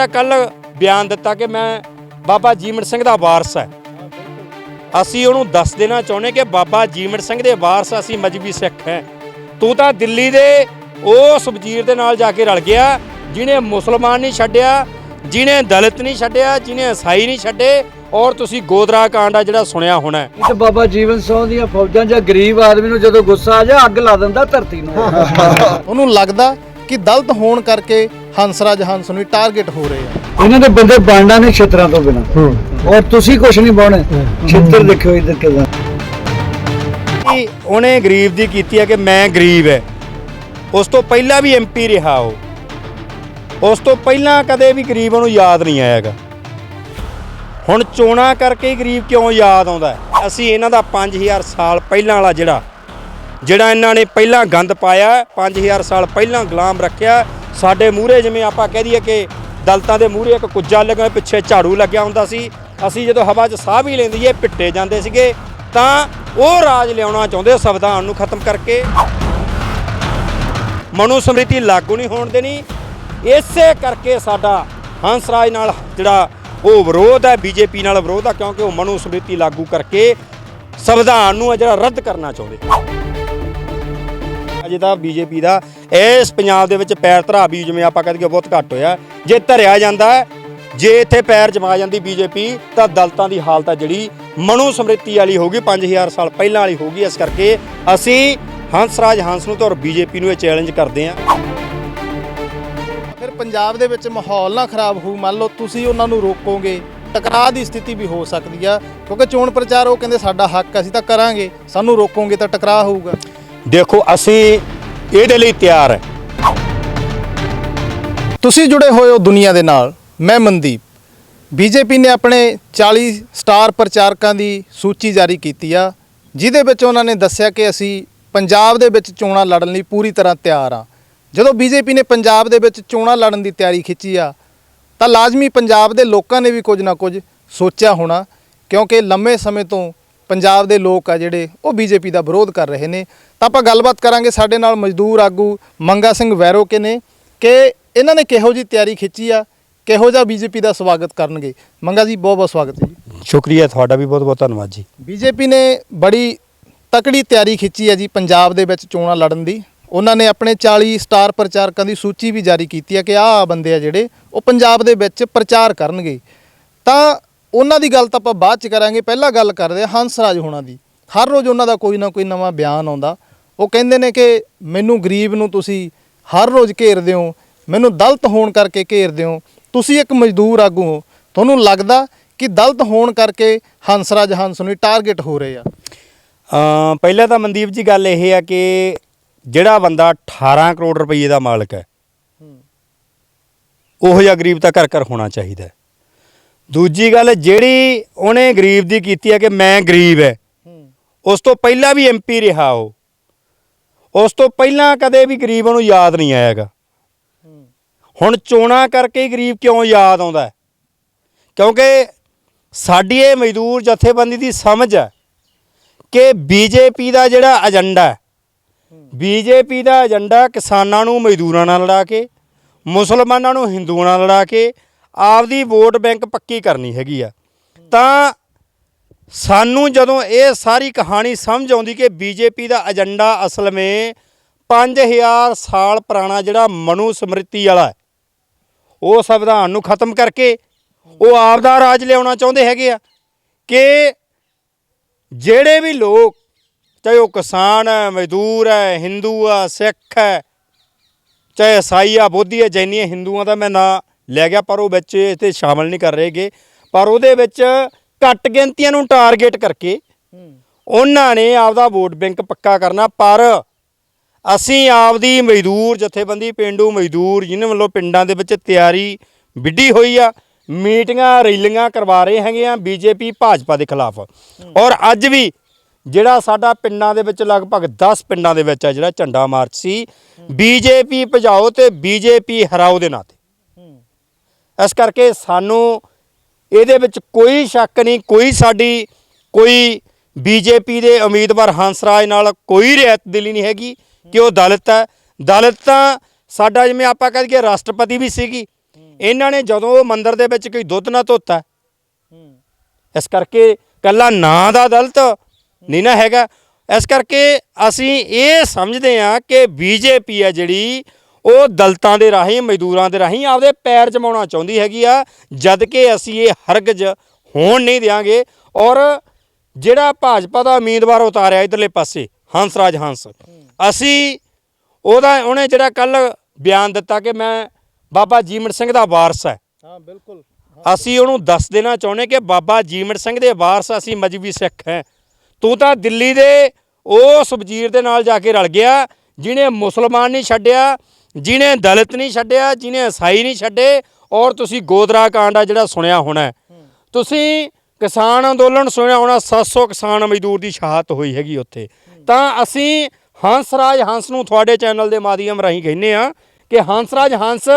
ਜਿਹੜਾ ਕੱਲ ਬਿਆਨ ਦਿੱਤਾ ਕਿ ਮੈਂ ਬਾਬਾ ਜੀਵਨ ਸਿੰਘ ਦਾ ਵਾਰਸ ਹੈ। ਅਸੀਂ ਉਹਨੂੰ ਦੱਸ ਦੇਣਾ ਚਾਹੁੰਦੇ ਕਿ ਬਾਬਾ ਜੀਵਨ ਸਿੰਘ ਦੇ ਵਾਰਸ ਅਸੀਂ ਮਜਬੀ ਸਿੱਖ ਹੈ। ਤੂੰ ਤਾਂ ਦਿੱਲੀ ਦੇ ਉਸ ਵਜ਼ੀਰ ਦੇ ਨਾਲ ਜਾ ਕੇ ਰਲ ਗਿਆ ਜਿਹਨੇ ਮੁਸਲਮਾਨ ਨਹੀਂ ਛੱਡਿਆ ਜਿਹਨੇ ਦਲਿਤ ਨਹੀਂ ਛੱਡਿਆ ਜਿਹਨੇ ਈਸਾਈ ਨਹੀਂ ਛੱਡੇ ਔਰ ਤੁਸੀਂ ਗੋਦਰਾ ਕਾਂਡ ਆ ਜਿਹੜਾ ਸੁਣਿਆ ਹੋਣਾ ਹੈ। ਤੇ ਬਾਬਾ ਜੀਵਨ ਸਿੰਘ ਦੀਆਂ ਫੌਜਾਂ ਜਾਂ ਗਰੀਬ ਆਦਮੀ ਨੂੰ ਜਦੋਂ ਗੁੱਸਾ ਆ ਜਾ ਅੱਗ ਲਾ ਦਿੰਦਾ ਧਰਤੀ ਨੂੰ। ਉਹਨੂੰ ਲੱਗਦਾ ਕਿ ਦਲਤ ਹੋਣ ਕਰਕੇ ਹੰਸਰਾਜ ਹੰਸ ਨੂੰ ਟਾਰਗੇਟ ਹੋ ਰਹੇ ਆ। ਇਹਨਾਂ ਦੇ ਬੰਦੇ ਬਣਨਾ ਨਹੀਂ ਛਿੱਤਰਾਂ ਤੋਂ ਬਿਨਾ। ਔਰ ਤੁਸੀਂ ਕੁਛ ਨਹੀਂ ਬਾਉਣੇ। ਛਿੱਤਰ ਦੇਖਿਓ ਇਧਰ ਕਿਦਾਂ। ਕਿ ਉਹਨੇ ਗਰੀਬ ਦੀ ਕੀਤੀ ਹੈ ਕਿ ਮੈਂ ਗਰੀਬ ਹੈ ਉਸ ਤੋਂ ਪਹਿਲਾਂ ਵੀ ਐਮਪੀ ਰਿਹਾ ਉਹ। ਉਸ ਤੋਂ ਪਹਿਲਾਂ ਕਦੇ ਵੀ ਗਰੀਬ ਉਹਨੂੰ ਯਾਦ ਨਹੀਂ ਆਇਆਗਾ। ਹੁਣ ਚੋਣਾ ਕਰਕੇ ਹੀ ਗਰੀਬ ਕਿਉਂ ਯਾਦ ਆਉਂਦਾ? ਅਸੀਂ ਇਹਨਾਂ ਦਾ 5000 ਸਾਲ ਪਹਿਲਾਂ ਵਾਲਾ ਜਿਹੜਾ ਜਿਹੜਾ ਇਹਨਾਂ ਨੇ ਪਹਿਲਾਂ ਗੰਦ ਪਾਇਆ 5000 ਸਾਲ ਪਹਿਲਾਂ ਗੁਲਾਮ ਰੱਖਿਆ ਸਾਡੇ ਮੂਹਰੇ ਜਿਵੇਂ ਆਪਾਂ ਕਹਿ ਦਈਏ ਕਿ ਦਲਤਾਂ ਦੇ ਮੂਹਰੇ ਇੱਕ ਕੁੱਜਾ ਲੱਗਿਆ, ਪਿੱਛੇ ਝਾੜੂ ਲੱਗਿਆ ਹੁੰਦਾ ਸੀ। ਅਸੀਂ ਜਦੋਂ ਹਵਾ 'ਚ ਸਾਹ ਵੀ ਲੈਂਦੀ ਏ ਪਿੱਟੇ ਜਾਂਦੇ ਸੀਗੇ, ਤਾਂ ਉਹ ਰਾਜ ਲਿਆਉਣਾ ਚਾਹੁੰਦੇ, ਸੰਵਿਧਾਨ ਨੂੰ ਖਤਮ ਕਰਕੇ। ਮਨੂ ਸਮ੍ਰਿਤੀ ਲਾਗੂ ਨਹੀਂ ਹੋਣ ਦੇਣੀ। ਇਸੇ ਕਰਕੇ ਸਾਡਾ ਹੰਸ ਰਾਜ ਨਾਲ ਜਿਹੜਾ ਉਹ ਵਿਰੋਧ ਹੈ, ਬੀਜੇਪੀ ਨਾਲ ਵਿਰੋਧ ਹੈ ਕਿਉਂਕਿ ਉਹ ਮਨੂ ਸਮ੍ਰਿਤੀ ਲਾਗੂ ਕਰਕੇ ਸੰਵਿਧਾਨ ਨੂੰ ਜਿਹੜਾ ਰੱਦ ਕਰਨਾ ਚਾਹੁੰਦੇ। ਅਜੇ ਤਾਂ ਬੀਜੇਪੀ ਦਾ। ਇਸ ਪੰਜਾਬ ਦੇ ਵਿੱਚ ਪੈਰ ਧਰਾ ਵੀ ਜਿਵੇਂ ਆਪਾਂ ਕਹਿੰਦੇ ਬਹੁਤ ਘੱਟ ਹੋਇਆ। ਜੇ ਧਰਿਆ ਜਾਂਦਾ, ਜੇ ਇੱਥੇ ਪੈਰ ਜਮਾ ਜਾਂਦੀ ਬੀਜੇਪੀ, ਤਾਂ ਦਲਤਾਂ ਦੀ ਹਾਲਤ ਆ ਜਿਹੜੀ ਮਨੂ ਸਮ੍ਰਿਤੀ ਵਾਲੀ ਹੋਗੀ 5000 ਸਾਲ ਪਹਿਲਾਂ ਵਾਲੀ ਹੋਊਗੀ ਇਸ ਕਰਕੇ ਅਸੀਂ ਹੰਸਰਾਜ ਹੰਸ ਨੂੰ ਤੇ ਔਰ ਬੀਜੇਪੀ ਨੂੰ ਇਹ ਚੈਲੰਜ ਕਰਦੇ ਹਾਂ। ਫਿਰ ਪੰਜਾਬ ਦੇ ਵਿੱਚ ਮਾਹੌਲ ਨਾ ਖਰਾਬ ਹੋਊ। ਮੰਨ ਲਓ ਤੁਸੀਂ ਉਹਨਾਂ ਨੂੰ ਰੋਕੋਗੇ, ਟਕਰਾਅ ਦੀ ਸਥਿਤੀ ਵੀ ਹੋ ਸਕਦੀ ਆ। ਕਿਉਂਕਿ ਚੋਣ ਪ੍ਰਚਾਰ, ਉਹ ਕਹਿੰਦੇ ਸਾਡਾ ਹੱਕ ਅਸੀਂ ਤਾਂ ਕਰਾਂਗੇ। ਸਾਨੂੰ ਰੋਕੋਗੇ ਤਾਂ ਟਕਰਾਅ ਹੋਊਗਾ। ਦੇਖੋ, ਅਸੀਂ ਇਹਦੇ ਲਈ ਤਿਆਰ ਹੈ। ਤੁਸੀਂ ਜੁੜੇ ਹੋਏ ਹੋ ਦੁਨੀਆ ਦੇ ਨਾਲ। ਮੈਂ ਮਨਦੀਪ। ਬੀਜੇਪੀ ਨੇ ਆਪਣੇ 40 ਸਟਾਰ ਪ੍ਰਚਾਰਕਾਂ ਦੀ ਸੂਚੀ ਜਾਰੀ ਕੀਤੀ ਆ, ਜਿਹਦੇ ਵਿੱਚ ਉਹਨਾਂ ਨੇ ਦੱਸਿਆ ਕਿ ਅਸੀਂ ਪੰਜਾਬ ਦੇ ਵਿੱਚ ਚੋਣਾਂ ਲੜਨ ਲਈ ਪੂਰੀ ਤਰ੍ਹਾਂ ਤਿਆਰ ਆ। ਜਦੋਂ ਬੀਜੇਪੀ ਨੇ ਪੰਜਾਬ ਦੇ ਵਿੱਚ ਚੋਣਾਂ ਲੜਨ ਦੀ ਤਿਆਰੀ ਖਿੱਚੀ ਆ, ਤਾਂ ਲਾਜ਼ਮੀ ਪੰਜਾਬ ਦੇ ਲੋਕਾਂ ਨੇ ਵੀ ਕੁਝ ਨਾ ਕੁਝ ਸੋਚਿਆ ਹੋਣਾ, ਕਿਉਂਕਿ ਲੰਮੇ ਸਮੇਂ ਤੋਂ ਪੰਜਾਬ ਦੇ ਲੋਕ ਆ ਜਿਹੜੇ ਉਹ ਬੀਜੇਪੀ ਦਾ ਵਿਰੋਧ ਕਰ ਰਹੇ ਨੇ। ਤਾਂ ਆਪਾਂ ਗੱਲਬਾਤ ਕਰਾਂਗੇ ਸਾਡੇ ਨਾਲ ਮਜ਼ਦੂਰ ਆਗੂ ਮੰਗਾ ਸਿੰਘ ਵੈਰੋਕੇ ਨੇ ਕਿ ਇਹਨਾਂ ਨੇ ਕਿਹੋ ਜੀ ਤਿਆਰੀ ਖਿੱਚੀ ਆ ਕਿਹੋ ਜਿਹਾ ਬੀਜੇਪੀ ਦਾ ਸਵਾਗਤ ਕਰਨਗੇ। ਮੰਗਾ ਜੀ ਬਹੁਤ ਬਹੁਤ ਸਵਾਗਤ ਹੈ ਜੀ। ਸ਼ੁਕਰੀਆ ਤੁਹਾਡਾ ਵੀ ਬਹੁਤ ਬਹੁਤ ਧੰਨਵਾਦ ਜੀ। ਬੀਜੇਪੀ ਨੇ ਬੜੀ ਤਕੜੀ ਤਿਆਰੀ ਖਿੱਚੀ ਹੈ ਜੀ ਪੰਜਾਬ ਦੇ ਵਿੱਚ ਚੋਣਾਂ ਲੜਨ ਦੀ। ਉਹਨਾਂ ਨੇ ਆਪਣੇ 40 ਸਟਾਰ ਪ੍ਰਚਾਰਕਾਂ ਦੀ ਸੂਚੀ ਵੀ ਜਾਰੀ ਕੀਤੀ ਹੈ ਕਿ ਆਹ ਬੰਦੇ ਆ ਜਿਹੜੇ ਉਹ ਪੰਜਾਬ ਦੇ ਵਿੱਚ ਪ੍ਰਚਾਰ ਕਰਨਗੇ। ਤਾਂ ਉਹਨਾਂ ਦੀ ਗੱਲ ਤਾਂ ਆਪਾਂ ਬਾਅਦ ਚ ਕਰਾਂਗੇ ਪਹਿਲਾਂ ਗੱਲ ਕਰਦੇ ਹਾਂ ਹੰਸਰਾਜ ਹੋਣਾ ਦੀ। ਹਰ ਰੋਜ਼ ਉਹਨਾਂ ਦਾ ਕੋਈ ਨਾ ਕੋਈ ਨਵਾਂ ਬਿਆਨ ਆਉਂਦਾ। ਉਹ ਕਹਿੰਦੇ ਨੇ ਕਿ ਮੈਨੂੰ ਗਰੀਬ ਨੂੰ ਤੁਸੀਂ ਹਰ ਰੋਜ਼ ਘੇਰਦੇ ਹੋ ਮੈਨੂੰ ਦਲਤ ਹੋਣ ਕਰਕੇ ਘੇਰਦੇ ਹੋ ਤੁਸੀਂ ਇੱਕ ਮਜ਼ਦੂਰ ਆਗੂ ਹੋ। ਤੁਹਾਨੂੰ ਲੱਗਦਾ ਕਿ ਦਲਤ ਹੋਣ ਕਰਕੇ ਹੰਸਰਾਜ ਹੰਸ ਨੂੰ ਟਾਰਗੇਟ ਹੋ ਰਹੇ ਆ? ਅਮ ਪਹਿਲਾਂ ਤਾਂ ਮਨਦੀਪ ਜੀ ਗੱਲ ਇਹ ਹੈ ਕਿ ਜਿਹੜਾ ਬੰਦਾ 18 ਕਰੋੜ ਰੁਪਏ ਦਾ ਮਾਲਕ ਹੈ। ਉਹੋ ਜਿਹਾ ਗਰੀਬ ਤਾਂ ਘਰ ਘਰ ਹੋਣਾ ਚਾਹੀਦਾ ਹੈ। ਦੂਜੀ ਗੱਲ ਜਿਹੜੀ ਉਹਨੇ ਗਰੀਬ ਦੀ ਕੀਤੀ ਹੈ ਕਿ ਮੈਂ ਗਰੀਬ ਹੈ। ਉਸ ਤੋਂ ਪਹਿਲਾਂ ਵੀ ਐਮਪੀ ਰਿਹਾ ਉਹ। ਉਸ ਤੋਂ ਪਹਿਲਾਂ ਕਦੇ ਵੀ ਗਰੀਬ ਉਹਨੂੰ ਯਾਦ ਨਹੀਂ ਆਇਆਗਾ। ਹੁਣ ਚੋਣਾ ਕਰਕੇ ਗਰੀਬ ਕਿਉਂ ਯਾਦ ਆਉਂਦਾ? ਕਿਉਂਕਿ ਸਾਡੀ ਇਹ ਮਜ਼ਦੂਰ ਜਥੇਬੰਦੀ ਦੀ ਸਮਝ ਹੈ ਕਿ ਬੀਜੇਪੀ ਦਾ ਜਿਹੜਾ ਏਜੰਡਾ ਹੈ। ਬੀਜੇਪੀ ਦਾ ਏਜੰਡਾ ਕਿਸਾਨਾਂ ਨੂੰ ਮਜ਼ਦੂਰਾਂ ਨਾਲ ਲੜਾ ਕੇ ਮੁਸਲਮਾਨਾਂ ਨੂੰ ਹਿੰਦੂਆਂ ਨਾਲ ਲੜਾ ਕੇ ਆਪਦੀ ਵੋਟ ਬੈਂਕ ਪੱਕੀ ਕਰਨੀ ਹੈਗੀ ਆ। ਤਾਂ ਸਾਨੂੰ ਜਦੋਂ ਇਹ ਸਾਰੀ ਕਹਾਣੀ ਸਮਝ ਆਉਂਦੀ ਕਿ ਬੀਜੇਪੀ ਦਾ ਏਜੰਡਾ ਅਸਲ ਵਿੱਚ 5000 ਸਾਲ ਪੁਰਾਣਾ ਜਿਹੜਾ ਮਨੂ ਸਮ੍ਰਿਤੀ ਵਾਲਾ ਉਹ ਸੰਵਿਧਾਨ ਨੂੰ ਖਤਮ ਕਰਕੇ ਉਹ ਆਪ ਦਾ ਰਾਜ ਲਿਆਉਣਾ ਚਾਹੁੰਦੇ ਹੈਗੇ ਆ ਕਿ ਜਿਹੜੇ ਵੀ ਲੋਕ, ਚਾਹੇ ਉਹ ਕਿਸਾਨ ਹੈ, ਮਜ਼ਦੂਰ ਹੈ, ਹਿੰਦੂ ਆ ਸਿੱਖ ਹੈ, ਚਾਹੇ ਈਸਾਈ ਆ ਬੋਧੀ ਹੈ ਜੈਨੀ ਹਿੰਦੂਆਂ ਦਾ ਮੈਂ ਨਾਂ ਲੈ ਗਿਆ, ਪਰ ਉਹ ਵਿੱਚ ਇੱਥੇ ਸ਼ਾਮਲ ਨਹੀਂ ਕਰ ਰਹੇਗੇ। ਪਰ ਉਹਦੇ ਵਿੱਚ ਘੱਟ ਗਿਣਤੀਆਂ ਨੂੰ ਟਾਰਗੇਟ ਕਰਕੇ ਉਹਨਾਂ ਨੇ ਆਪਦਾ ਵੋਟ ਬੈਂਕ ਪੱਕਾ ਕਰਨਾ। ਪਰ ਅਸੀਂ ਆਪਦੀ ਮਜ਼ਦੂਰ ਜਥੇਬੰਦੀ, ਪਿੰਡੂ ਮਜ਼ਦੂਰ ਜਿਨ੍ਹਾਂ ਵੱਲੋਂ ਪਿੰਡਾਂ ਦੇ ਵਿੱਚ ਤਿਆਰੀ ਵਿੱਢੀ ਹੋਈ ਆ, ਮੀਟਿੰਗਾਂ, ਰੈਲੀਆਂ ਕਰਵਾ ਰਹੇ ਹੈਗੇ ਆ ਬੀਜੇਪੀ, ਭਾਜਪਾ ਦੇ ਖਿਲਾਫ। ਔਰ ਅੱਜ ਵੀ ਜਿਹੜਾ ਸਾਡਾ ਪਿੰਡਾਂ ਦੇ ਵਿੱਚ ਲਗਭਗ 10 ਪਿੰਡਾਂ ਦੇ ਵਿੱਚ ਆ ਜਿਹੜਾ ਝੰਡਾ ਮਾਰਚ ਸੀ, ਬੀਜੇਪੀ ਭਜਾਓ ਤੇ ਬੀਜੇਪੀ ਹਰਾਓ ਦੇ ਨਾਂ ਤੇ ਇਸ ਕਰਕੇ ਸਾਨੂੰ ਇਹਦੇ ਵਿੱਚ ਕੋਈ ਸ਼ੱਕ ਨਹੀਂ, ਕੋਈ ਸਾਡੀ, ਕੋਈ ਬੀਜੇਪੀ ਦੇ ਉਮੀਦਵਾਰ ਹੰਸਰਾਜ ਨਾਲ ਕੋਈ ਰਿਆਇਤ ਦਿਲੀ ਨਹੀਂ ਹੈਗੀ ਕਿ ਉਹ ਦਲਿਤ ਹੈ। ਦਲਿਤ ਤਾਂ ਸਾਡਾ ਜਿਵੇਂ ਆਪਾਂ ਕਹਿ ਦਈਏ ਰਾਸ਼ਟਰਪਤੀ ਵੀ ਸੀਗੀ। ਇਹਨਾਂ ਨੇ ਜਦੋਂ ਉਹ ਮੰਦਿਰ ਦੇ ਵਿੱਚ ਕੋਈ ਦੁੱਧ ਨਾ ਧੋਤਾ। ਇਸ ਕਰਕੇ ਕੱਲਾ ਨਾਂ ਦਾ ਦਲਤ ਨਹੀਂ ਨਾ ਹੈਗਾ। ਇਸ ਕਰਕੇ ਅਸੀਂ ਇਹ ਸਮਝਦੇ ਹਾਂ ਕਿ ਬੀਜੇਪੀ ਹੈ ਜਿਹੜੀ ਉਹ ਦਲਤਾਂ ਦੇ ਰਾਹੀਂ ਮਜ਼ਦੂਰਾਂ ਦੇ ਰਾਹੀਂ ਆਪਦੇ ਪੈਰ ਜਮਾਉਣਾ ਚਾਹੁੰਦੀ ਹੈਗੀ ਆ ਜਦ ਕਿ ਅਸੀਂ ਇਹ ਹਰਗਜ ਹੋਣ ਨਹੀਂ ਦਿਆਂਗੇ। ਔਰ ਜਿਹੜਾ ਭਾਜਪਾ ਦਾ ਉਮੀਦਵਾਰ ਉਤਾਰਿਆ ਇਧਰਲੇ ਪਾਸੇ ਹੰਸਰਾਜ ਹੰਸ ਅਸੀਂ ਉਹਦਾ ਉਹਨੇ ਜਿਹੜਾ ਕੱਲ ਬਿਆਨ ਦਿੱਤਾ ਕਿ ਮੈਂ ਬਾਬਾ ਜੀਮਨ ਸਿੰਘ ਦਾ ਵਾਰਸ ਹੈ। ਹਾਂ ਬਿਲਕੁਲ। ਅਸੀਂ ਉਹਨੂੰ ਦੱਸ ਦੇਣਾ ਚਾਹੁੰਦੇ ਕਿ ਬਾਬਾ ਜੀਮਨ ਸਿੰਘ ਦੇ ਵਾਰਸ ਅਸੀਂ ਮਜਬੀ ਸਿੱਖ ਹੈ। ਤੂੰ ਤਾਂ ਦਿੱਲੀ ਦੇ ਉਸ ਵਜ਼ੀਰ ਦੇ ਨਾਲ ਜਾ ਕੇ ਰਲ ਗਿਆ ਜਿਹਨੇ ਮੁਸਲਮਾਨ ਨਹੀਂ ਛੱਡਿਆ ਜਿਹਨੇ ਦਲਿਤ ਨਹੀਂ ਛੱਡਿਆ ਜਿਹਨੇ ਈਸਾਈ ਨਹੀਂ ਛੱਡੇ ਔਰ ਤੁਸੀਂ ਗੋਦਰਾ ਕਾਂਡ ਆ ਜਿਹੜਾ ਸੁਣਿਆ ਹੋਣਾ। ਤੁਸੀਂ ਕਿਸਾਨ ਅੰਦੋਲਨ ਸੁਣਿਆ ਹੋਣਾ 700 ਕਿਸਾਨ ਮਜ਼ਦੂਰ ਦੀ ਸ਼ਹਾਦਤ ਹੋਈ ਹੈਗੀ ਉੱਥੇ। ਤਾਂ ਅਸੀਂ ਹੰਸਰਾਜ ਹੰਸ ਨੂੰ ਤੁਹਾਡੇ ਚੈਨਲ ਦੇ ਮਾਧਿਅਮ ਰਾਹੀਂ ਕਹਿੰਨੇ ਆ ਕਿ ਹੰਸਰਾਜ ਹੰਸ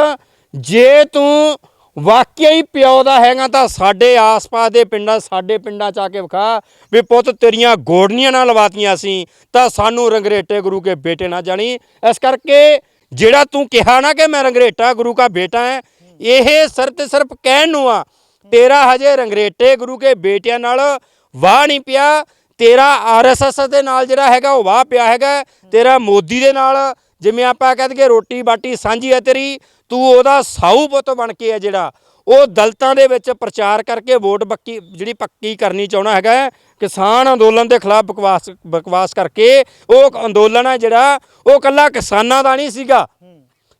ਜੇ ਤੂੰ ਵਾਕਿਆ ਹੀ ਪਿਓ ਦਾ ਹੈਗਾ ਤਾਂ ਸਾਡੇ ਆਸ-ਪਾਸ ਦੇ ਪਿੰਡਾਂ ਸਾਡੇ ਪਿੰਡਾਂ ਚ ਆ ਕੇ ਵਿਖਾ ਵੀ ਪੁੱਤ ਤੇਰੀਆਂ ਗੋੜਨੀਆਂ ਨਾਲ ਲਵਾਤੀਆਂ ਸੀ ਤਾਂ ਸਾਨੂੰ ਰੰਗਰੇਟੇ ਗੁਰੂ ਕੇ ਬੇਟੇ ਨਾ ਜਾਣੀ। ਇਸ ਕਰਕੇ ਜਿਹੜਾ ਤੂੰ ਕਿਹਾ ਨਾ ਕਿ ਮੈਂ ਰੰਗਰੇਟਾ ਗੁਰੂ ਦਾ ਬੇਟਾ ਹੈ ਇਹ ਸਿਰਫ ਤੇ ਸਿਰਫ ਕਹਿਣ ਨੂੰ ਆ, ਤੇਰਾ ਹਜੇ ਰੰਗਰੇਟੇ ਗੁਰੂ ਕੇ ਬੇਟਿਆਂ ਨਾਲ ਵਾਹ ਨਹੀਂ ਪਿਆ, ਤੇਰਾ ਆਰਐਸਐਸ ਦੇ ਨਾਲ ਜਿਹੜਾ ਹੈਗਾ ਉਹ ਵਾਹ ਪਿਆ ਹੈਗਾ, ਤੇਰਾ ਮੋਦੀ ਦੇ ਨਾਲ, ਜਿਵੇਂ ਆਪਾਂ ਕਹਿੰਦੇ ਕਿ ਰੋਟੀ ਬਾਟੀ ਸਾਂਝੀ ਹੈ ਤੇਰੀ, ਤੂੰ ਉਹਦਾ ਸਾਊ ਪੁੱਤ ਬਣ ਕੇ ਹੈ ਜਿਹੜਾ ਉਹ ਦਲਤਾਂ ਦੇ ਵਿੱਚ ਪ੍ਰਚਾਰ ਕਰਕੇ ਵੋਟ ਪੱਕੀ ਜਿਹੜੀ ਪੱਕੀ ਕਰਨੀ ਚਾਹਣਾ ਹੈਗਾ ਕਿਸਾਨ ਅੰਦੋਲਨ ਦੇ ਖਿਲਾਫ ਬਕਵਾਸ ਬਕਵਾਸ ਕਰਕੇ ਉਹ ਅੰਦੋਲਨ ਹੈ ਜਿਹੜਾ, ਉਹ ਕੱਲਾ ਕਿਸਾਨਾਂ ਦਾ ਨਹੀਂ ਸੀਗਾ।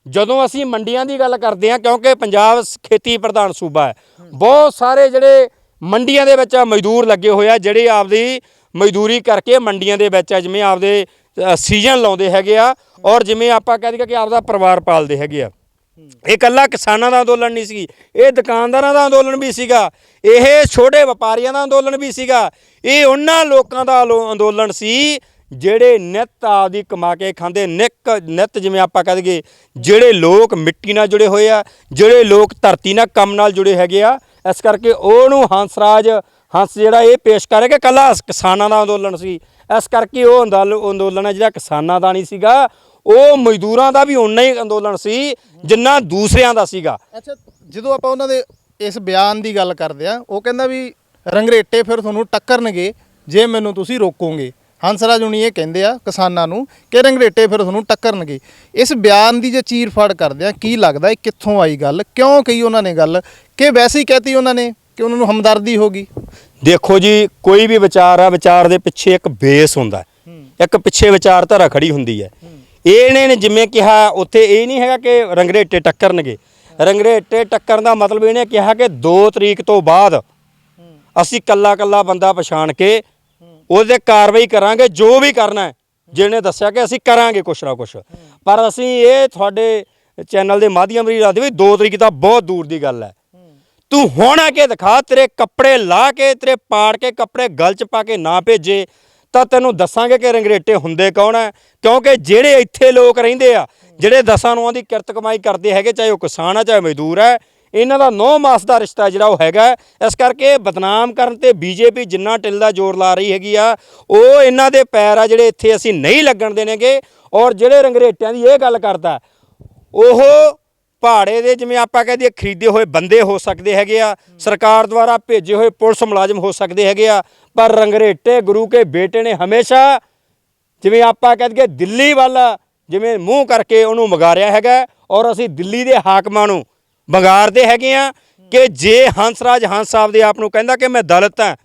ਜਦੋਂ ਅਸੀਂ ਮੰਡੀਆਂ ਦੀ ਗੱਲ ਕਰਦੇ ਹਾਂ, ਕਿਉਂਕਿ ਪੰਜਾਬ ਖੇਤੀ ਪ੍ਰਧਾਨ ਸੂਬਾ ਹੈ, ਬਹੁਤ ਸਾਰੇ ਜਿਹੜੇ ਮੰਡੀਆਂ ਦੇ ਵਿੱਚ ਮਜ਼ਦੂਰ ਲੱਗੇ ਹੋਏ ਆ, ਜਿਹੜੇ ਆਪਦੀ ਮਜ਼ਦੂਰੀ ਕਰਕੇ ਮੰਡੀਆਂ ਦੇ ਵਿੱਚ ਆ, ਜਿਵੇਂ ਆਪਦੇ ਸੀਜ਼ਨ ਲਾਉਂਦੇ ਹੈਗੇ ਆ, ਔਰ ਜਿਵੇਂ ਆਪਾਂ ਕਹਿ ਦਈਏ ਕਿ ਆਪਦਾ ਪਰਿਵਾਰ ਪਾਲਦੇ ਹੈਗੇ ਆ। ਇਹ ਇਕੱਲਾ ਕਿਸਾਨਾਂ ਦਾ ਅੰਦੋਲਨ ਨਹੀਂ ਸੀ। ਇਹ ਦੁਕਾਨਦਾਰਾਂ ਦਾ ਅੰਦੋਲਨ ਵੀ ਸੀਗਾ। ਇਹ ਛੋਟੇ ਵਪਾਰੀਆਂ ਦਾ ਅੰਦੋਲਨ ਵੀ ਸੀਗਾ। ਇਹ ਉਹਨਾਂ ਲੋਕਾਂ ਦਾ ਅਲੋ- ਅੰਦੋਲਨ ਸੀ ਜਿਹੜੇ ਨਿੱਤ ਆਪਦੀ ਕਮਾ ਕੇ ਖਾਂਦੇ, ਨਿੱਕ ਨਿੱਤ ਜਿਵੇਂ ਆਪਾਂ ਕਹਿ ਦਈਏ, ਜਿਹੜੇ ਲੋਕ ਮਿੱਟੀ ਨਾਲ ਜੁੜੇ ਹੋਏ ਆ, ਜਿਹੜੇ ਲੋਕ ਧਰਤੀ ਨਾਲ ਕੰਮ ਨਾਲ ਜੁੜੇ ਹੈਗੇ ਆ, ਇਸ ਕਰਕੇ ਉਹਨੂੰ ਹੰਸਰਾਜ ਹੰਸ ਜਿਹੜਾ ਇਹ ਪੇਸ਼ ਕਰ ਰਿਹਾ ਕਿ ਕੱਲਾ ਕਿਸਾਨਾਂ ਦਾ ਅੰਦੋਲਨ ਸੀ। ਇਸ ਕਰਕੇ ਉਹ ਅੰਦੋਲ- ਅੰਦੋਲਨ ਹੈ ਜਿਹੜਾ ਕਿਸਾਨਾਂ ਦਾ ਨਹੀਂ ਸੀਗਾ। ਉਹ ਮਜ਼ਦੂਰਾਂ ਦਾ ਵੀ ਉਨਾ ਹੀ ਅੰਦੋਲਨ ਸੀ ਜਿੰਨਾ ਦੂਸਰਿਆਂ ਦਾ ਸੀਗਾ। ਅੱਛਾ ਜਦੋਂ ਆਪਾਂ ਉਹਨਾਂ ਦੇ ਇਸ ਬਿਆਨ ਦੀ ਗੱਲ ਕਰਦੇ ਆ ਉਹ ਕਹਿੰਦਾ ਵੀ ਰੰਗਰੇਟੇ ਫਿਰ ਤੁਹਾਨੂੰ ਟੱਕਰਨਗੇ ਜੇ ਮੈਨੂੰ ਤੁਸੀਂ ਰੋਕੋਗੇ। ਹੰਸਰਾਜ ਹੁਣੀ ਇਹ ਕਹਿੰਦੇ ਆ ਕਿਸਾਨਾਂ ਨੂੰ ਕਿ ਰੰਗਰੇਟੇ ਫਿਰ ਤੁਹਾਨੂੰ ਟੱਕਰਨਗੇ। ਇਸ ਬਿਆਨ ਦੀ ਜੇ ਚੀਰ ਫਾੜ ਕਰਦੇ ਆ ਕੀ ਲੱਗਦਾ ਇਹ ਕਿੱਥੋਂ ਆਈ ਗੱਲ? ਕਿਉਂ ਕਹੀ ਉਹਨਾਂ ਨੇ ਗੱਲ? ਕਿ ਵੈਸੇ ਹੀ ਕਹਤੀ ਉਹਨਾਂ ਨੇ ਕਿ ਉਹਨਾਂ ਨੂੰ ਹਮਦਰਦੀ ਹੋ ਗਈ? ਦੇਖੋ ਜੀ ਕੋਈ ਵੀ ਵਿਚਾਰ ਆ ਵਿਚਾਰ ਦੇ ਪਿੱਛੇ ਇੱਕ ਬੇਸ ਹੁੰਦਾ। ਇੱਕ ਪਿੱਛੇ ਵਿਚਾਰਧਾਰਾ ਖੜੀ ਹੁੰਦੀ ਹੈ। ਇਹਨੇ ਨੇ ਜਿਵੇਂ ਕਿਹਾ, ਉੱਥੇ ਇਹ ਨਹੀਂ ਹੈਗਾ ਕਿ ਰੰਗਰੇਟੇ ਟੱਕਰਨਗੇ। ਰੰਗਰੇਟੇ ਟੱਕਰਨ ਦਾ ਮਤਲਬ ਇਹਨੇ ਕਿਹਾ ਕਿ 2 ਤਰੀਕ ਤੋਂ ਬਾਅਦ ਅਸੀਂ ਕੱਲਾ ਕੱਲਾ ਬੰਦਾ ਪਛਾਣ ਕੇ ਉਹਦੇ ਕਾਰਵਾਈ ਕਰਾਂਗੇ, ਜੋ ਵੀ ਕਰਨਾ ਹੈ, ਜਿਹਨੇ ਦੱਸਿਆ ਕਿ ਅਸੀਂ ਕਰਾਂਗੇ ਕੁਛ ਨਾ ਕੁਛ। ਪਰ ਅਸੀਂ ਇਹ ਤੁਹਾਡੇ ਚੈਨਲ ਦੇ ਮਾਧਿਅਮ ਰਾਹੀਂ ਦੱਸਦੇ ਵੀ 2 ਤਰੀਕ ਤਾਂ ਬਹੁਤ ਦੂਰ ਦੀ ਗੱਲ ਹੈ। ਤੂੰ ਹੁਣ ਆ ਕੇ ਦਿਖਾ, ਤੇਰੇ ਕੱਪੜੇ ਲਾ ਕੇ, ਤੇਰੇ ਪਾੜ ਕੇ ਕੱਪੜੇ ਗਲ ਚ ਪਾ ਕੇ ਨਾ ਭੇਜੇ। ਤਾਂ ਤੈਨੂੰ ਦੱਸਾਂਗੇ ਕਿ ਰੰਗਰੇਟੇ ਹੁੰਦੇ ਕੌਣ ਹੈ ਕਿਉਂਕਿ ਜਿਹੜੇ ਇੱਥੇ ਲੋਕ ਰਹਿੰਦੇ ਆ, ਜਿਹੜੇ ਦਸਾਂ ਨੂੰਆਂ ਦੀ ਕਿਰਤ ਕਮਾਈ ਕਰਦੇ ਹੈਗੇ, ਚਾਹੇ ਉਹ ਕਿਸਾਨ ਆ, ਚਾਹੇ ਮਜ਼ਦੂਰ ਹੈ ਇਹਨਾਂ ਦਾ ਨੌ ਮਾਸ ਦਾ ਰਿਸ਼ਤਾ ਜਿਹੜਾ ਉਹ ਹੈਗਾ। ਇਸ ਕਰਕੇ ਬਦਨਾਮ ਕਰਨ ਤੇ ਬੀਜੇਪੀ ਜਿੰਨਾ ਟਿਲ ਦਾ ਜ਼ੋਰ ਲਾ ਰਹੀ ਹੈਗੀ ਆ, ਉਹ ਇਹਨਾਂ ਦੇ ਪੈਰ ਆ ਜਿਹੜੇ ਇੱਥੇ ਅਸੀਂ ਨਹੀਂ ਲੱਗਣ ਦੇਣਗੇ। ਔਰ ਜਿਹੜੇ ਰੰਗਰੇਟਿਆਂ ਦੀ ਇਹ ਗੱਲ ਕਰਦਾ, ਉਹ ਪਹਾੜੇ ਦੇ, ਜਿਵੇਂ ਆਪਾਂ ਕਹਦੇ ਖਰੀਦੇ ਹੋਏ ਬੰਦੇ ਹੋ ਸਕਦੇ ਹੈਗੇ ਆ, ਸਰਕਾਰ ਦੁਆਰਾ ਭੇਜੇ ਹੋਏ ਪੁਲਿਸ ਮੁਲਾਜ਼ਮ ਹੋ ਸਕਦੇ ਹੈਗੇ ਆ, ਪਰ ਰੰਗਰੇਟੇ ਗੁਰੂ ਕੇ ਬੇਟੇ ਨੇ ਹਮੇਸ਼ਾ ਜਿਵੇਂ ਆਪਾਂ ਕਹਿ ਦਈਏ ਦਿੱਲੀ ਵੱਲ ਜਿਵੇਂ ਮੂੰਹ ਕਰਕੇ ਉਹਨੂੰ ਮਗਾਰਿਆ ਹੈਗਾ, ਔਰ ਅਸੀਂ ਦਿੱਲੀ ਦੇ ਹਾਕਮਾਂ ਨੂੰ ਮਗਾਰਦੇ ਹੈਗੇ ਆ ਕਿ ਜੇ ਹੰਸਰਾਜ ਹੰਸ ਸਾਹਿਬ ਦੇ ਆਪ ਨੂੰ ਕਹਿੰਦਾ ਕਿ ਮੈਂ ਦਲਿਤ ਹਾਂ,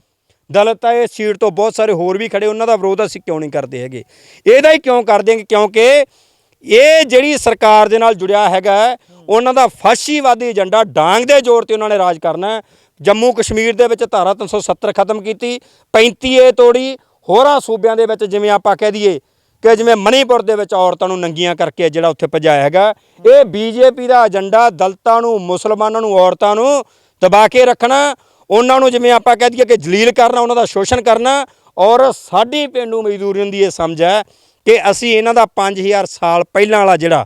ਦਲਿਤ ਆ ਇਸ ਸੀਟ ਤੋਂ ਬਹੁਤ ਸਾਰੇ ਹੋਰ ਵੀ ਖੜੇ, ਉਹਨਾਂ ਦਾ ਵਿਰੋਧ ਅਸੀਂ ਕਿਉਂ ਨਹੀਂ ਕਰਦੇ ਹੈਗੇ? ਇਹਦਾ ਹੀ ਕਿਉਂ ਕਰਦੇ ਹਾਂ? ਕਿਉਂਕਿ ਇਹ ਜਿਹੜੀ ਸਰਕਾਰ ਦੇ ਨਾਲ ਜੁੜਿਆ ਹੈਗਾ ਉਹਨਾਂ ਦਾ ਫਾਸ਼ੀਵਾਦੀ ਏਜੰਡਾ ਡਾਂਗ ਦੇ ਜ਼ੋਰ ਤੇ ਉਹਨਾਂ ਨੇ ਰਾਜ ਕਰਨਾ ਜੰਮੂ ਕਸ਼ਮੀਰ ਦੇ ਵਿੱਚ ਧਾਰਾ 370 ਖਤਮ ਕੀਤੀ 35 ਏ ਤੋੜੀ, ਹੋਰਾਂ ਸੂਬਿਆਂ ਦੇ ਵਿੱਚ ਜਿਵੇਂ ਆਪਾਂ ਕਹਿ ਦਈਏ ਕਿ ਜਿਵੇਂ ਮਣੀਪੁਰ ਦੇ ਵਿੱਚ ਔਰਤਾਂ ਨੂੰ ਨੰਗੀਆਂ ਕਰਕੇ ਜਿਹੜਾ ਉੱਥੇ ਭਜਾਇਆ ਹੈਗਾ, ਇਹ ਬੀਜੇਪੀ ਦਾ ਏਜੰਡਾ ਦਲਤਾਂ ਨੂੰ, ਮੁਸਲਮਾਨਾਂ ਨੂੰ, ਔਰਤਾਂ ਨੂੰ ਦਬਾ ਕੇ ਰੱਖਣਾ, ਉਹਨਾਂ ਨੂੰ ਜਿਵੇਂ ਆਪਾਂ ਕਹਿ ਦਈਏ ਕਿ ਜਲੀਲ ਕਰਨਾ, ਉਹਨਾਂ ਦਾ ਸ਼ੋਸ਼ਣ ਕਰਨਾ ਔਰ ਸਾਡੀ ਪਿੰਡੂ ਮਜ਼ਦੂਰੀਆਂ ਦੀ ਇਹ ਸਮਝ ਹੈ ਕਿ ਅਸੀਂ ਇਹਨਾਂ ਦਾ 5000 ਸਾਲ ਪਹਿਲਾਂ ਵਾਲਾ ਜਿਹੜਾ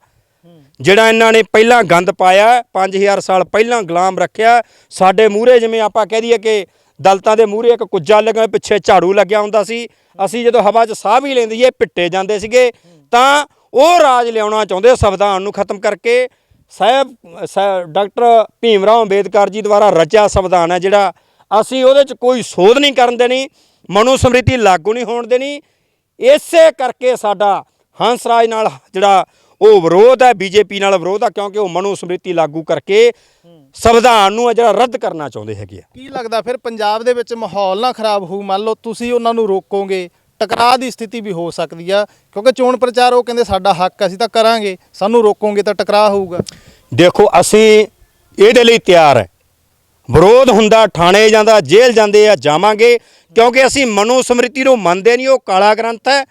ਜਿਹੜਾ ਇਹਨਾਂ ਨੇ ਪਹਿਲਾਂ ਗੰਦ ਪਾਇਆ 5000 ਸਾਲ ਪਹਿਲਾਂ ਗੁਲਾਮ ਰੱਖਿਆ, ਸਾਡੇ ਮੂਹਰੇ ਜਿਵੇਂ ਆਪਾਂ ਕਹਿ ਦਈਏ ਕਿ ਦਲਤਾਂ ਦੇ ਮੂਹਰੇ ਇੱਕ ਕੁੱਜਾ ਲੱਗਾ ਪਿੱਛੇ ਝਾੜੂ ਲੱਗਿਆ ਹੁੰਦਾ ਸੀ, ਅਸੀਂ ਜਦੋਂ ਹਵਾ 'ਚ ਸਾਹ ਵੀ ਲੈਂਦੀ ਸੀ ਇਹ ਪਿੱਟੇ ਜਾਂਦੇ ਸੀਗੇ, ਤਾਂ ਉਹ ਰਾਜ ਲਿਆਉਣਾ ਚਾਹੁੰਦੇ ਸੰਵਿਧਾਨ ਨੂੰ ਖਤਮ ਕਰਕੇ। ਸਾਹਿਬ, ਸਾ- ਡਾਕਟਰ ਭੀਮ ਰਾਓ ਅੰਬੇਦਕਰ ਜੀ ਦੁਆਰਾ ਰਚਿਆ ਸੰਵਿਧਾਨ ਹੈ ਜਿਹੜਾ, ਅਸੀਂ ਉਹਦੇ 'ਚ ਕੋਈ ਸੋਧ ਨਹੀਂ ਕਰਨ ਦੇਣੀ, ਮਨੂ ਸਮ੍ਰਿਤੀ ਲਾਗੂ ਨਹੀਂ ਹੋਣ ਦੇਣੀ। ਇਸੇ ਕਰਕੇ ਸਾਡਾ ਹੰਸ ਰਾਜ ਨਾਲ ਜਿਹੜਾ ਉਹ ਵਿਰੋਧ ਹੈ ਬੀਜੇਪੀ ਨਾਲ ਵਿਰੋਧ ਹੈ ਕਿਉਂਕਿ ਉਹ ਮਨੂ ਸਮ੍ਰਿਤੀ ਲਾਗੂ ਕਰਕੇ ਸੰਵਿਧਾਨ ਨੂੰ ਜਿਹੜਾ ਰੱਦ ਕਰਨਾ ਚਾਹੁੰਦੇ ਹੈਗੇ ਆ। ਕੀ ਲੱਗਦਾ ਫਿਰ ਪੰਜਾਬ ਦੇ ਵਿੱਚ ਮਾਹੌਲ ਨਾ ਖਰਾਬ ਹੋਊ? ਮੰਨ ਲਓ ਤੁਸੀਂ ਉਹਨਾਂ ਨੂੰ ਰੋਕੋਗੇ ਟਕਰਾਅ ਦੀ ਸਥਿਤੀ ਵੀ ਹੋ ਸਕਦੀ ਆ ਕਿਉਂਕਿ ਚੋਣ ਪ੍ਰਚਾਰ ਉਹ ਕਹਿੰਦੇ ਸਾਡਾ ਹੱਕ ਅਸੀਂ ਤਾਂ ਕਰਾਂਗੇ ਸਾਨੂੰ ਰੋਕੋਗੇ ਤਾਂ ਟਕਰਾਅ ਹੋਊਗਾ। ਦੇਖੋ ਅਸੀਂ ਇਹਦੇ ਲਈ ਤਿਆਰ ਹੈ। ਵਿਰੋਧ ਹੁੰਦਾ ਥਾਣੇ ਜਾਂਦਾ ਜੇਲ੍ਹ ਜਾਂਦੇ ਆ ਜਾਵਾਂਗੇ ਕਿਉਂਕਿ ਅਸੀਂ ਮਨੂ ਸਮ੍ਰਿਤੀ ਨੂੰ ਮੰਨਦੇ ਨਹੀਂ ਉਹ ਕਾਲਾ ਗ੍ਰੰਥ ਹੈ।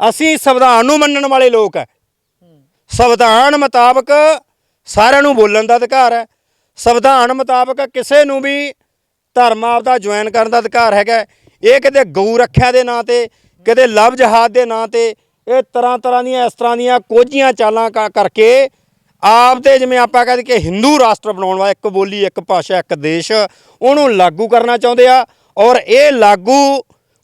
ਅਸੀਂ ਸੰਵਿਧਾਨ ਨੂੰ ਮੰਨਣ ਵਾਲੇ ਲੋਕ ਹੈ। ਸੰਵਿਧਾਨ ਮੁਤਾਬਕ ਸਾਰਿਆਂ ਨੂੰ ਬੋਲਣ ਦਾ ਅਧਿਕਾਰ ਹੈ। ਸੰਵਿਧਾਨ ਮੁਤਾਬਕ ਕਿਸੇ ਨੂੰ ਵੀ ਧਰਮ ਆਪਦਾ ਜੁਆਇਨ ਕਰਨ ਦਾ ਅਧਿਕਾਰ ਹੈਗਾ ਇਹ ਕਿਤੇ ਗਊ ਰੱਖਿਆ ਦੇ ਨਾਂ ਤੇ, ਕਿਤੇ ਲਵ ਜਹਾਦ ਦੇ ਨਾਂ ਤੇ, ਇਹ ਤਰ੍ਹਾਂ ਤਰ੍ਹਾਂ ਦੀਆਂ, ਇਸ ਤਰ੍ਹਾਂ ਦੀਆਂ ਕੋਝੀਆਂ ਚਾਲਾਂ ਕ- ਕਰਕੇ ਆਪ ਦੇ ਜਿਵੇਂ ਆਪਾਂ ਕਹਿੰਦੇ ਕਿ ਹਿੰਦੂ ਰਾਸ਼ਟਰ ਬਣਾਉਣ ਵਾਲਾ ਇੱਕ ਬੋਲੀ, ਇੱਕ ਭਾਸ਼ਾ, ਇੱਕ ਦੇਸ਼, ਉਹਨੂੰ ਲਾਗੂ ਕਰਨਾ ਚਾਹੁੰਦੇ ਆ ਔਰ ਇਹ ਲਾਗੂ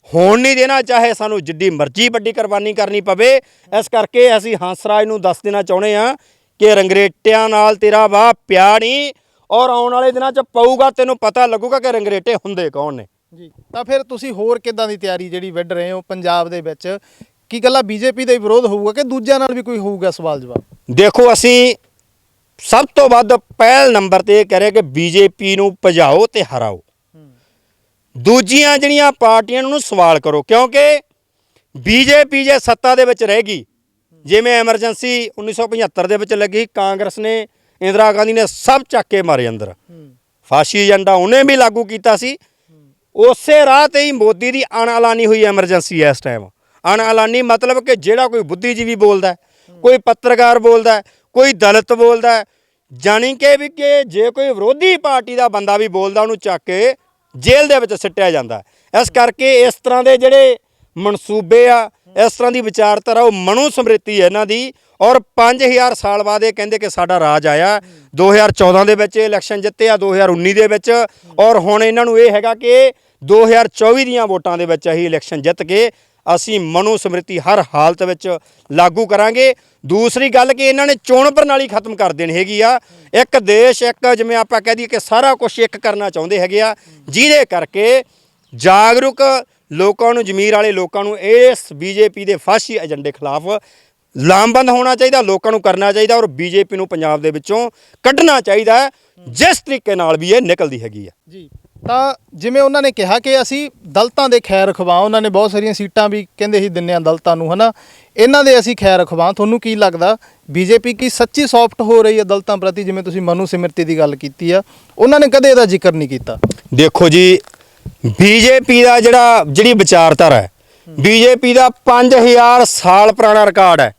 ਹੋਣ ਨਹੀਂ ਦੇਣਾ ਚਾਹੇ ਸਾਨੂੰ ਜਿੱਡੀ ਮਰਜ਼ੀ ਵੱਡੀ ਕੁਰਬਾਨੀ ਕਰਨੀ ਪਵੇ। ਇਸ ਕਰਕੇ ਅਸੀਂ ਹੰਸਰਾਜ ਨੂੰ ਦੱਸ ਦੇਣਾ ਚਾਹੁੰਦੇ ਆ ਕਿ ਰੰਗਰੇਟਿਆਂ ਨਾਲ ਤੇਰਾ ਵਾਹ ਪਿਆ ਨਹੀਂ ਔਰ ਆਉਣ ਵਾਲੇ ਦਿਨਾਂ 'ਚ ਪਊਗਾ ਤੈਨੂੰ ਪਤਾ ਲੱਗੂਗਾ ਕਿ ਰੰਗਰੇਟੇ ਹੁੰਦੇ ਕੌਣ ਨੇ। ਜੀ ਤਾਂ ਫਿਰ ਤੁਸੀਂ ਹੋਰ ਕਿੱਦਾਂ ਦੀ ਤਿਆਰੀ ਜਿਹੜੀ ਵਿੱਢ ਰਹੇ ਹੋ ਪੰਜਾਬ ਦੇ ਵਿੱਚ? ਕੀ ਗੱਲਾਂ ਬੀਜੇਪੀ ਦਾ ਹੀ ਵਿਰੋਧ ਹੋਊਗਾ ਕਿ ਦੂਜਿਆਂ ਨਾਲ ਵੀ ਕੋਈ ਹੋਊਗਾ ਸਵਾਲ ਜਵਾਬ? ਦੇਖੋ ਅਸੀਂ ਸਭ ਤੋਂ ਵੱਧ ਪਹਿਲ ਨੰਬਰ ਤੇ ਇਹ ਕਹਿ ਰਹੇ ਕਿ ਬੀਜੇਪੀ ਨੂੰ ਭਜਾਓ ਤੇ ਹਰਾਓ। ਦੂਜੀਆਂ ਜਿਹੜੀਆਂ ਪਾਰਟੀਆਂ ਨੂੰ ਸਵਾਲ ਕਰੋ, ਕਿਉਂਕਿ ਬੀਜੇਪੀ ਜੇ ਸੱਤਾ ਦੇ ਵਿੱਚ ਰਹੇਗੀ ਜਿਵੇਂ ਐਮਰਜੈਂਸੀ 1975 ਦੇ ਵਿੱਚ ਲੱਗੀ, ਕਾਂਗਰਸ ਨੇ ਇੰਦਰਾ ਗਾਂਧੀ ਨੇ ਸਭ ਚੱਕ ਕੇ ਮਾਰੇ ਅੰਦਰ। ਫਾਸ਼ੀ ਏਜੰਡਾ ਉਹਨੇ ਵੀ ਲਾਗੂ ਕੀਤਾ ਸੀ। ਉਸੇ ਰਾਹ ਤੇ ਹੀ ਮੋਦੀ ਦੀ ਅਣਐਲਾਨੀ ਹੋਈ ਐਮਰਜੈਂਸੀ ਇਸ ਟਾਈਮ ਅਣਐਲਾਨੀ ਮਤਲਬ ਕਿ ਜਿਹੜਾ ਕੋਈ ਬੁੱਧੀਜੀਵੀ ਬੋਲਦਾ ਕੋਈ ਪੱਤਰਕਾਰ ਬੋਲਦਾ ਕੋਈ ਦਲਿਤ ਬੋਲਦਾ ਜਾਣੀ ਕਿ ਵੀ ਕਿ ਜੇ ਕੋਈ ਵਿਰੋਧੀ ਪਾਰਟੀ ਦਾ ਬੰਦਾ ਵੀ ਬੋਲਦਾ ਉਹਨੂੰ ਚੱਕ ਕੇ ਜੇਲ੍ਹ ਦੇ ਵਿੱਚ ਸਿੱਟਿਆ ਜਾਂਦਾ ਇਸ ਕਰਕੇ ਇਸ ਤਰ੍ਹਾਂ ਦੇ ਜਿਹੜੇ ਮਨਸੂਬੇ ਆ, ਇਸ ਤਰ੍ਹਾਂ ਦੀ ਵਿਚਾਰਧਾਰਾ, ਉਹ ਮਨੂ ਸਮ੍ਰਿਤੀ ਹੈ ਇਹਨਾਂ ਦੀ। ਔਰ 5000 ਸਾਲ ਬਾਅਦ ਇਹ ਕਹਿੰਦੇ ਕਿ ਸਾਡਾ ਰਾਜ ਆਇਆ। 2014 ਦੇ ਵਿੱਚ ਇਲੈਕਸ਼ਨ ਜਿੱਤਿਆ 2019 ਦੇ ਵਿੱਚ। ਔਰ ਹੁਣ ਇਹਨਾਂ ਨੂੰ ਇਹ ਹੈਗਾ ਕਿ 2024 ਦੀਆਂ ਵੋਟਾਂ ਦੇ ਵਿੱਚ ਅਸੀਂ ਇਲੈਕਸ਼ਨ ਜਿੱਤ ਕੇ ਅਸੀਂ ਮਨੂ ਸਮ੍ਰਿਤੀ ਹਰ ਹਾਲਤ ਵਿੱਚ ਲਾਗੂ ਕਰਾਂਗੇ। ਦੂਸਰੀ ਗੱਲ ਕਿ ਇਹਨਾਂ ਨੇ ਚੋਣ ਪ੍ਰਣਾਲੀ ਖਤਮ ਕਰ ਦੇਣੀ ਹੈਗੀ ਆ। ਇੱਕ ਦੇਸ਼, ਇੱਕ ਜਿਵੇਂ ਆਪਾਂ ਕਹਿ ਦਈਏ ਕਿ ਸਾਰਾ ਕੁਝ ਇੱਕ ਕਰਨਾ ਚਾਹੁੰਦੇ ਹੈਗੇ ਆ। ਜਿਹਦੇ ਕਰਕੇ ਜਾਗਰੂਕ ਲੋਕਾਂ ਨੂੰ, ਜ਼ਮੀਰ ਵਾਲੇ ਲੋਕਾਂ ਨੂੰ ਇਸ ਬੀਜੇਪੀ ਦੇ ਫਾਸ਼ੀ ਏਜੰਡੇ ਖਿਲਾਫ ਲਾਮਬੰਦ ਹੋਣਾ ਚਾਹੀਦਾ, ਲੋਕਾਂ ਨੂੰ ਕਰਨਾ ਚਾਹੀਦਾ ਔਰ ਬੀਜੇਪੀ ਨੂੰ ਪੰਜਾਬ ਦੇ ਵਿੱਚੋਂ ਕੱਢਣਾ ਚਾਹੀਦਾ ਜਿਸ ਤਰੀਕੇ ਨਾਲ ਵੀ ਇਹ ਨਿਕਲਦੀ ਹੈਗੀ ਆ। ਜੀ। ਤਾਂ ਜਿਵੇਂ ਉਹਨਾਂ ਨੇ ਕਿਹਾ ਕਿ ਅਸੀਂ ਦਲਤਾਂ ਦੇ ਖੈਰ ਰਖਵਾ ਉਹਨਾਂ ਨੇ ਬਹੁਤ ਸਾਰੀਆਂ ਸੀਟਾਂ ਵੀ ਕਹਿੰਦੇ ਸੀ ਦਿੰਨੇ ਆ ਦਲਤਾਂ ਨੂੰ, ਹਨਾ? ਇਹਨਾਂ ਦੇ ਅਸੀਂ ਖੈਰ ਰਖਵਾ ਤੁਹਾਨੂੰ ਕੀ ਲੱਗਦਾ? ਬੀਜੇਪੀ ਕੀ ਸੱਚੀ ਸੌਫਟ ਹੋ ਰਹੀ ਹੈ ਦਲਤਾਂ ਪ੍ਰਤੀ, ਜਿਵੇਂ ਤੁਸੀਂ ਮਨੂ ਸਿਮਰਤੀ ਦੀ ਗੱਲ ਕੀਤੀ ਆ? ਉਹਨਾਂ ਨੇ ਕਦੇ ਇਹਦਾ ਜ਼ਿਕਰ ਨਹੀਂ ਕੀਤਾ। ਦੇਖੋ ਜੀ, ਬੀਜੇਪੀ ਦਾ ਜਿਹੜਾ, ਜਿਹੜੀ ਵਿਚਾਰਧਾਰਾ ਹੈ, ਬੀਜੇਪੀ ਦਾ 5000 ਸਾਲ ਪੁਰਾਣਾ ਰਿਕਾਰਡ ਹੈ।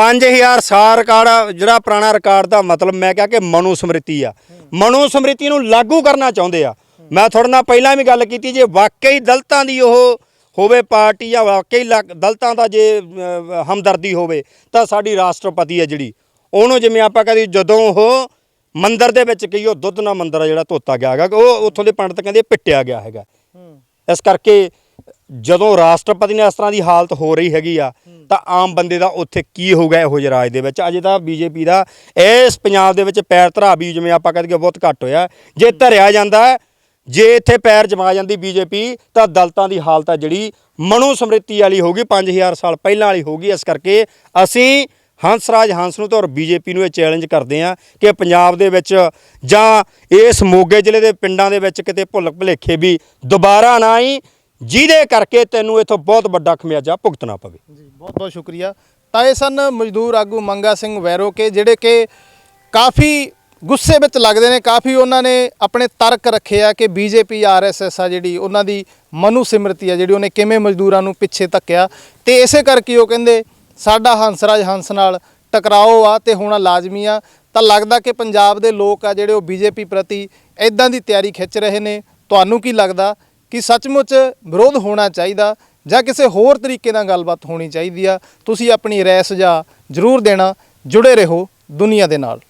5000 ਸਾਲ ਰਿਕਾਰਡ ਜਿਹੜਾ ਪੁਰਾਣਾ ਰਿਕਾਰਡ ਦਾ ਮਤਲਬ ਮੈਂ ਕਿਹਾ ਕਿ ਮਨੂ ਸਮ੍ਰਿਤੀ ਆ। ਮਨੂ ਸਮ੍ਰਿਤੀ ਨੂੰ ਲਾਗੂ ਕਰਨਾ ਚਾਹੁੰਦੇ ਆ। ਮੈਂ ਤੁਹਾਡੇ ਨਾਲ ਪਹਿਲਾਂ ਵੀ ਗੱਲ ਕੀਤੀ ਜੇ ਵਾਕਈ ਦਲਤਾਂ ਦੀ ਉਹ ਹੋਵੇ ਪਾਰਟੀ ਜਾਂ ਵਾਕਈ ਦਲਤਾਂ ਦਾ ਜੇ ਹਮਦਰਦੀ ਹੋਵੇ ਤਾਂ ਸਾਡੀ ਰਾਸ਼ਟਰਪਤੀ ਹੈ ਜਿਹੜੀ। ਉਹਨੂੰ ਜਿਵੇਂ ਆਪਾਂ ਕਹਦੇ ਜਦੋਂ ਉਹ ਮੰਦਿਰ ਦੇ ਵਿੱਚ ਗਈ ਉਹ ਦੁੱਧ ਨਾਲ ਮੰਦਿਰ ਜਿਹੜਾ ਧੋਤਾ ਗਿਆ ਹੈਗਾ ਉਹ ਉੱਥੋਂ ਦੇ ਪੰਡਤ ਕਹਿੰਦੇ ਪਿੱਟਿਆ ਗਿਆ ਹੈਗਾ। ਇਸ ਕਰਕੇ ਜਦੋਂ ਰਾਸ਼ਟਰਪਤੀ ਨੇ ਇਸ ਤਰ੍ਹਾਂ ਦੀ ਹਾਲਤ ਹੋ ਰਹੀ ਹੈਗੀ ਆ ਤਾਂ ਆਮ ਬੰਦੇ ਦਾ ਉੱਥੇ ਕੀ ਹੋਊਗਾ ਇਹੋ ਜਿਹੇ ਰਾਜ ਦੇ ਵਿੱਚ? ਅਜੇ ਤਾਂ ਬੀਜੇਪੀ ਦਾ ਇਸ ਪੰਜਾਬ ਦੇ ਵਿੱਚ ਪੈਰ ਧਰਾ ਵੀ ਜਿਵੇਂ ਆਪਾਂ ਕਹਿੰਦੇ ਬਹੁਤ ਘੱਟ ਹੋਇਆ। ਜੇ ਧਰਿਆ ਜਾਂਦਾ ਹੈ, ਜੇ ਇੱਥੇ ਪੈਰ ਜਮਾ ਜਾਂਦੀ ਬੀਜੇਪੀ ਤਾਂ ਦਲਤਾਂ ਦੀ ਹਾਲਤ ਆ ਜਿਹੜੀ ਮਨੂ ਸਮ੍ਰਿਤੀ ਵਾਲੀ ਹੋਗੀ 5000 ਸਾਲ ਪਹਿਲਾਂ ਵਾਲੀ ਹੋਗੀ ਇਸ ਕਰਕੇ ਅਸੀਂ ਹੰਸਰਾਜ ਹੰਸ ਨੂੰ ਤੇ ਔਰ ਬੀਜੇਪੀ ਨੂੰ ਇਹ ਚੈਲੰਜ ਕਰਦੇ ਆ ਕਿ ਪੰਜਾਬ ਦੇ ਵਿੱਚ ਜਾਂ ਇਸ ਮੋਗੇ ਜ਼ਿਲ੍ਹੇ ਦੇ ਪਿੰਡਾਂ ਦੇ ਵਿੱਚ ਕਿਤੇ ਭੁੱਲ ਭੁਲੇਖੇ ਵੀ ਦੁਬਾਰਾ ਨਾ ਆਈ ਜਿਹਦੇ ਕਰਕੇ ਤੈਨੂੰ ਇਥੋਂ ਬਹੁਤ ਵੱਡਾ ਖਮਿਆਜਾ ਭੁਗਤਣਾ ਪਵੇ। ਜੀ, ਬਹੁਤ ਬਹੁਤ ਸ਼ੁਕਰੀਆ। ਤਾਂ ਇਹ ਸਨ ਮਜ਼ਦੂਰ ਆਗੂ ਮੰਗਾ ਸਿੰਘ ਵੈਰੋਕੇ ਜਿਹੜੇ ਕਿ ਕਾਫੀ ਗੁੱਸੇ ਵਿੱਚ ਲੱਗਦੇ ਨੇ, ਕਾਫੀ ਉਹਨਾਂ ਨੇ ਆਪਣੇ ਤਰਕ ਰੱਖੇ ਆ ਕਿ ਬੀਜੇਪੀ, ਆਰਐਸਐਸ ਆ ਜਿਹੜੀ ਉਹਨਾਂ ਦੀ ਮਨੂ ਸਿਮਰਤੀ ਆ, ਜਿਹੜੀ ਉਹਨੇ ਕਿਵੇਂ ਮਜ਼ਦੂਰਾਂ ਨੂੰ ਪਿੱਛੇ ਧੱਕਿਆ। ਤੇ ਇਸੇ ਕਰਕੇ ਉਹ ਕਹਿੰਦੇ, ਸਾਡਾ ਹੰਸਰਾਜ ਹੰਸ ਨਾਲ ਟਕਰਾਓ ਆ ਤੇ ਹੋਣਾ ਲਾਜ਼ਮੀ ਆ। ਤਾਂ ਲੱਗਦਾ ਕਿ ਪੰਜਾਬ ਦੇ ਲੋਕ ਆ ਜਿਹੜੇ ਉਹ ਬੀਜੇਪੀ ਪ੍ਰਤੀ ਇਦਾਂ ਦੀ ਤਿਆਰੀ ਖਿੱਚ ਰਹੇ ਨੇ। ਤੁਹਾਨੂੰ ਕੀ ਲੱਗਦਾ? ਕਿ ਸੱਚਮੁੱਚ ਵਿਰੋਧ ਹੋਣਾ ਚਾਹੀਦਾ ਜਾਂ ਕਿਸੇ ਹੋਰ ਤਰੀਕੇ ਨਾਲ ਗੱਲਬਾਤ ਹੋਣੀ ਚਾਹੀਦੀ ਆ। ਤੁਸੀਂ ਆਪਣੀ ਰਾਏ ਸੁਝਾਅ ਜ਼ਰੂਰ ਦੇਣਾ। ਜੁੜੇ ਰਹੋ ਦੁਨੀਆ ਦੇ ਨਾਲ।